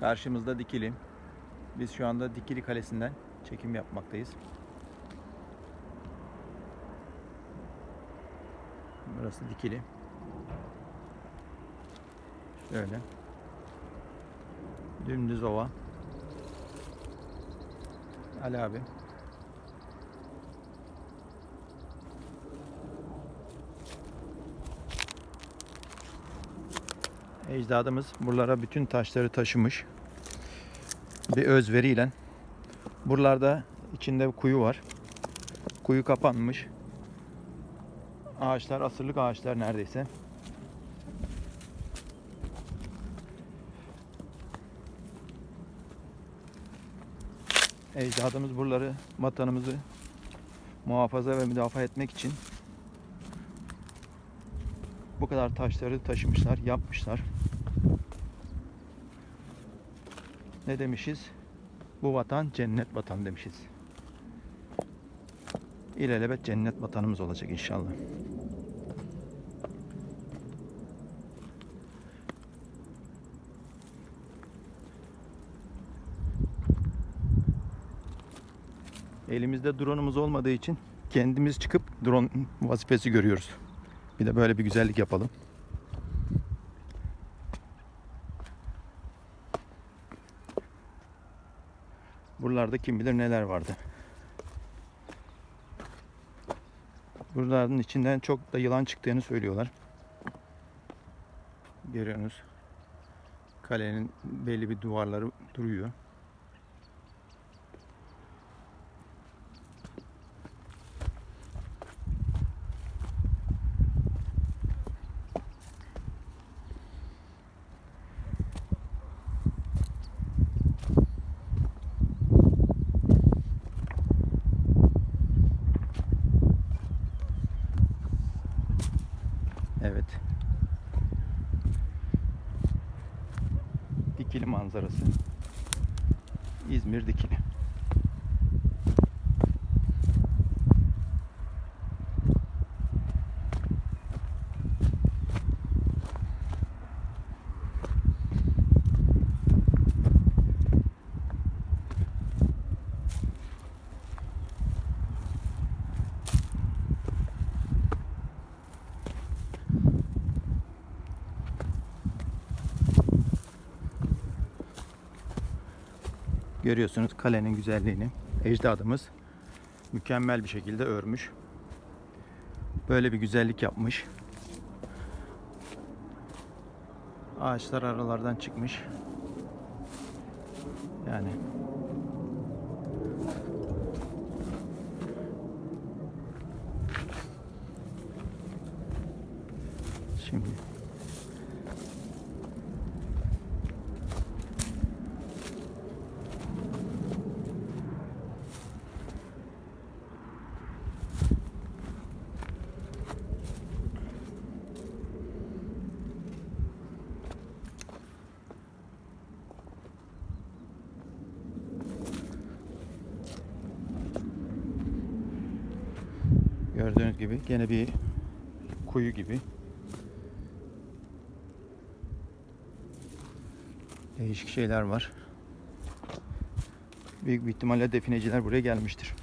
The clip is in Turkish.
Karşımızda Dikili. Biz şu anda Dikili Kalesi'nden çekim yapmaktayız. Burası Dikili. Şöyle. Dümdüz ova. Ali abi. Ecdadımız buralara bütün taşları taşımış. Bir özveriyle. Buralarda içinde bir kuyu var. Kuyu kapanmış. Ağaçlar asırlık ağaçlar neredeyse. Ecdadımız buraları, vatanımızı muhafaza ve müdafaa etmek için bu kadar taşları taşımışlar, yapmışlar. Ne demişiz? Bu vatan cennet vatan demişiz. İlelebet cennet vatanımız olacak inşallah. Elimizde drone'umuz olmadığı için kendimiz çıkıp drone vazifesi görüyoruz. Bir de böyle bir güzellik yapalım. Buralarda kim bilir neler vardı. Buraların içinden çok da yılan çıktığını söylüyorlar. Görüyorsunuz. Kalenin belli bir duvarları duruyor. Evet. Dikili manzarası. İzmir Dikili. Görüyorsunuz kalenin güzelliğini. Ecdadımız mükemmel bir şekilde örmüş. Böyle bir güzellik yapmış. Ağaçlar aralardan çıkmış. Yani Şimdi Gördüğünüz gibi gene bir kuyu gibi. Değişik şeyler var. Büyük bir ihtimalle defineciler buraya gelmiştir.